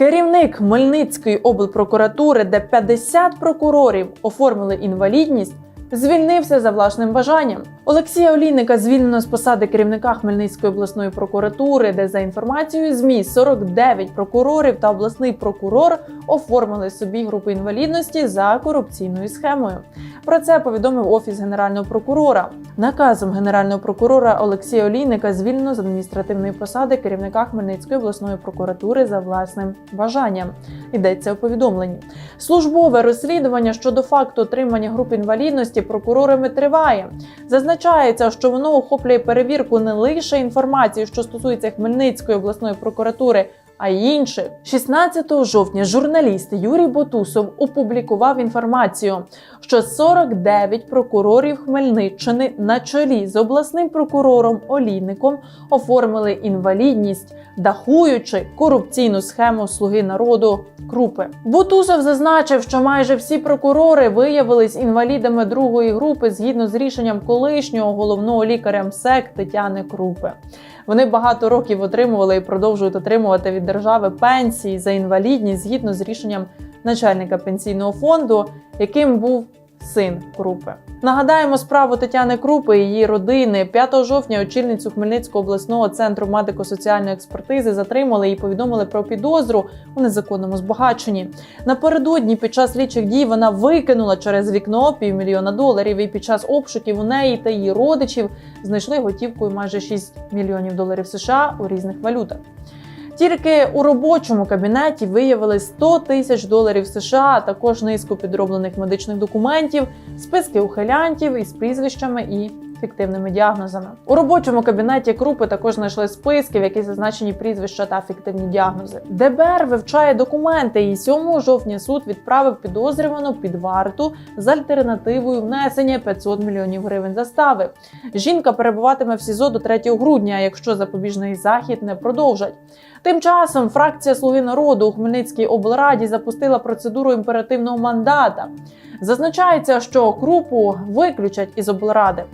Керівник Хмельницької облпрокуратури, де 50 прокурорів оформили інвалідність, звільнився за власним бажанням. Олексія Олійника звільнено з посади керівника Хмельницької обласної прокуратури, де за інформацією ЗМІ 49 прокурорів та обласний прокурор оформили собі групу інвалідності за корупційною схемою. Про це повідомив офіс генерального прокурора. Наказом генерального прокурора Олексія Олійника звільнено з адміністративної посади керівника Хмельницької обласної прокуратури за власним бажанням. Йдеться у повідомленні. Службове розслідування щодо факту отримання груп інвалідності прокурорами триває. Зазначається, що воно охоплює перевірку не лише інформації, що стосується Хмельницької обласної прокуратури. А й інших 16 жовтня журналіст Юрій Ботусов опублікував інформацію, що 49 прокурорів Хмельниччини на чолі з обласним прокурором Олійником оформили інвалідність, дахуючи корупційну схему слуги народу Крупи. Бутусов зазначив, що майже всі прокурори виявились інвалідами другої групи згідно з рішенням колишнього головного лікаря МСЕК Тетяни Крупи. Вони багато років отримували і продовжують отримувати від держави пенсії за інвалідність згідно з рішенням начальника пенсійного фонду, яким був син Крупи. Нагадаємо справу Тетяни Крупи і її родини 5 жовтня. Очільницю Хмельницького обласного центру медико-соціальної експертизи затримали і повідомили про підозру у незаконному збагаченні. Напередодні під час слідчих дій вона викинула через вікно півмільйона доларів. І під час обшуків у неї та її родичів знайшли готівкою майже 6 мільйонів доларів США у різних валютах. Тільки у робочому кабінеті виявили 100 тисяч доларів США, а також низку підроблених медичних документів, списки ухилянтів із прізвищами і фіктивними діагнозами. У робочому кабінеті Крупи також знайшли списки, в яких зазначені прізвища та фіктивні діагнози. ДБР вивчає документи, і 7 жовтня суд відправив підозрювану під варту з альтернативою внесення 500 мільйонів гривень застави. Жінка перебуватиме в СІЗО до 3 грудня, якщо запобіжний захід не продовжать. Тим часом фракція Слуги народу у Хмельницькій облраді запустила процедуру імперативного мандата. Зазначається, що крупу виключать із облради.